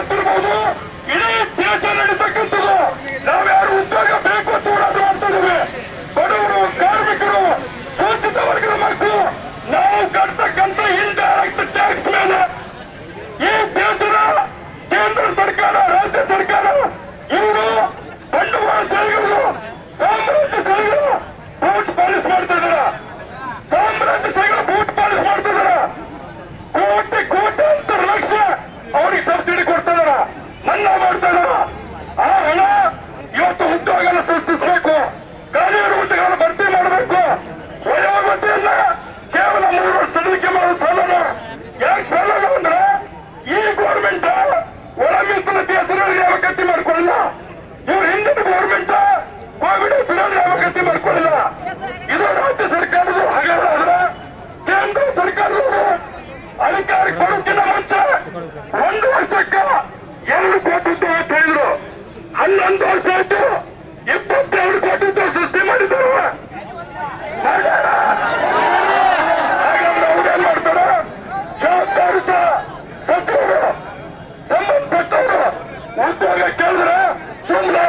ಗೊತ್ತಿರ್ಬೋದು ಇಡೀ ದೇಶ ನಡೀತಕ್ಕಂಥದ್ದು. ನಾವ್ಯಾರು ಉದ್ದ ಅಭಿವೃದ್ಧಿ ಮಾಡ್ಕೊಳ್ಳಿಲ್ಲ ಇದು ರಾಜ್ಯ ಸರ್ಕಾರದ ಹಗರಣ ಕೇಂದ್ರ ಸರ್ಕಾರದವರು ಅಧಿಕಾರ ಕೊಡೋಕ್ಕಿಂತ ಮುಂಚೆ ಒಂದು ವರ್ಷಕ್ಕ ಎರಡು ಕೋಟಿ ಅಂತ ಹೇಳಿದ್ರು ಹನ್ನೊಂದು ವರ್ಷ ಆಯ್ತು, ಇಪ್ಪತ್ತೆರಡು ಕೋಟಿ ಸೃಷ್ಟಿ ಮಾಡಿದ್ರು. ಸಚಿವರು, ಸಂಬಂಧಪಟ್ಟವರು ಉದ್ಯೋಗ ಕೇಳಿದ್ರೆ ಸುಮ್ಮನೆ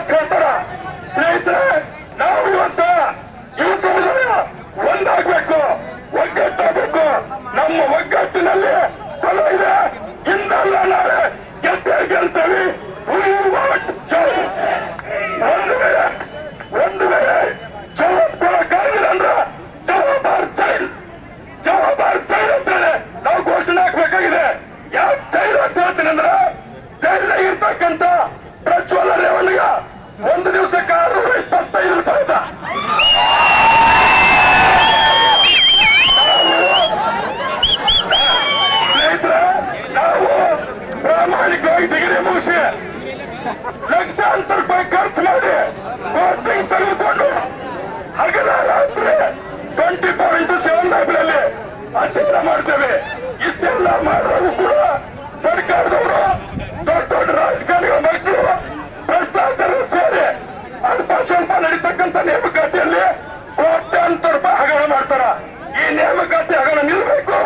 ಒಂದು ವೇಳೆ ಒಂದು ಚೈಲ್ ಜವಾಬ್ದಾರ ಚೈಲ್ ಅಂತೇಳಿ ನಾವು ಘೋಷಣೆ ಹಾಕ್ಬೇಕಾಗಿದೆ ಯಾಕೆ ಚೈಲ್ ಅಂತ ಹೇಳ್ತೀನಿ ಅಂದ್ರೆ ಜೈಲ್ನಾಗ ಇರ್ತಕ್ಕಂಥ ಲಕ್ಷಾಂತರ ರೂಪಾಯಿ ಖರ್ಚು ಮಾಡಿ ಕೋಚಿಂಗ್ ತೆಗೆದುಕೊಂಡು ಹಗಲ ರಾತ್ರಿ ಟ್ವೆಂಟಿ ಫೋರ್ ಇಂಟು ಸೆವೆನ್ ಲೈಬ್ರಲ್ಲಿ ಅಧ್ಯಯನ ಮಾಡ್ತೇವೆ. ಇಷ್ಟೆಲ್ಲ ಮಾಡಿದ್ರು ಕೂಡ ಸರ್ಕಾರದವರು ದೊಡ್ಡ ದೊಡ್ಡ ರಾಜಕಾರಣಿಗಳ ಮಕ್ಕಳು ಭ್ರಷ್ಟಾಚಾರ ಸೇರಿ ಅದು ಭಾಷಣ ನಡೀತಕ್ಕಂಥ ನೇಮಕಾತಿಯಲ್ಲಿ ಕೋಟ್ಯಾಂತರ ರೂಪಾಯಿ ಹಗರಣ ಮಾಡ್ತಾರ. ಈ ನೇಮಕಾತಿ ಹಗರಣ ನಿಲ್ಬೇಕು.